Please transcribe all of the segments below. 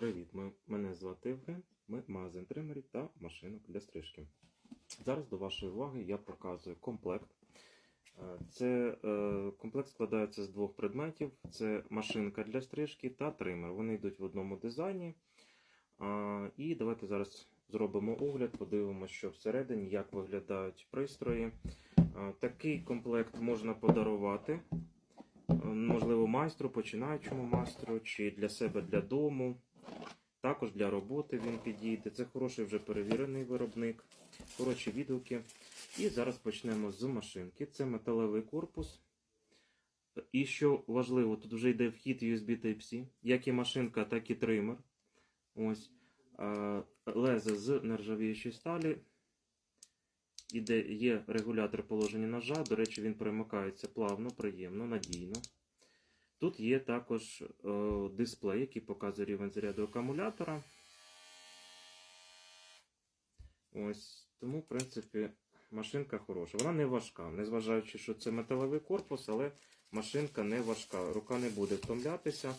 Привіт, мене звати Євген. Ми магазин тримерів та машинок для стрижки. Зараз до вашої уваги я показую комплект. Е, Це е, комплект складається з двох предметів: це машинка для стрижки та тример. Вони йдуть в одному дизайні. І давайте зараз зробимо огляд, подивимося, що всередині, як виглядають пристрої. Такий комплект можна подарувати. Е, Можливо, майстру, починаючому майстру, чи для себе для дому. Також для роботи він підійде. Це хороший вже перевірений виробник, хороші відгуки. І зараз почнемо з машинки. Це металевий корпус. І що важливо, тут вже йде вхід USB Type-C, як і машинка, так і тример. Ось. Лезе з нержавіючої сталі. Іде, є регулятор положення ножа. До речі, він перемикається плавно, приємно, надійно. Тут є також е, дисплей, який показує рівень заряду акумулятора. Ось, тому, в принципі, машинка хороша. Вона не важка, незважаючи, що це металевий корпус, але машинка не важка. Рука не буде втомлятися.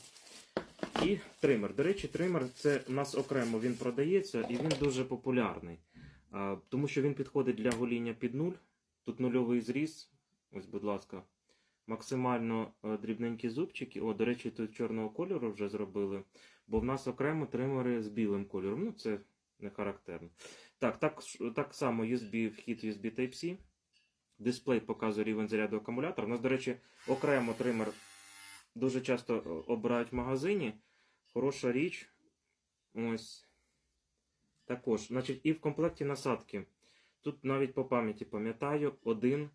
І тример. До речі, тример це у нас окремо він продається і він дуже популярний. Тому що він підходить для гоління під нуль. Тут нульовий зріз. Ось, будь ласка, максимально е, дрібненькі зубчики. О, до речі, тут чорного кольору вже зробили. Бо в нас окремо тримери з білим кольором. Ну, це не характерно. Так, так, так само USB, вхід USB Type-C. Дисплей показує рівень заряду акумулятора. У нас, до речі, окремо тример дуже часто е, обирають в магазині. Хороша річ. Ось. Також. Значить, і в комплекті насадки. Тут навіть по пам'яті пам'ятаю 1,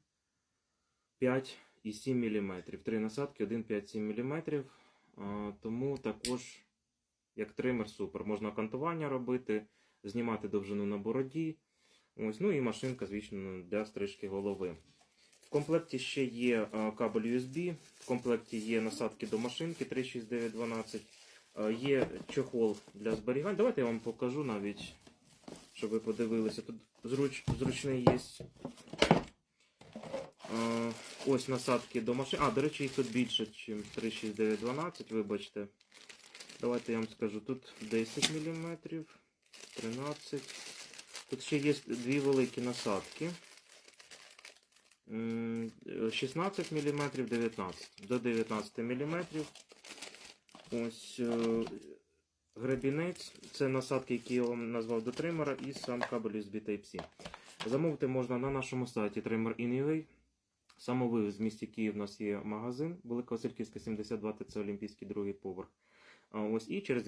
5 і 7 мм. Три насадки 1, 5, 7 мм. Тому також, як тример, супер. Можна кантування робити, знімати довжину на бороді. Ось, ну і машинка, звісно, для стрижки голови. В комплекті ще є кабель USB, в комплекті є насадки до машинки 36912, є чохол для зберігання. Давайте я вам покажу навіть, щоб ви подивилися. Тут зруч, зручний є. Ось насадки до машин. А, до речі, їх тут більше, ніж 36912, вибачте. Давайте я вам скажу, тут 10 мм, 13 Тут ще є дві великі насадки. 16 мм, 19 до 19 мм. Ось е, гребінець. Це насадки, які я вам назвав до тримера, і сам кабель USB Type-C. Замовити можна на нашому сайті Trimmer.in.ua. Самовивіз в місті Київ у нас є магазин, Велика Васильківська, 72 це Олімпійський другий поверх. Ось і через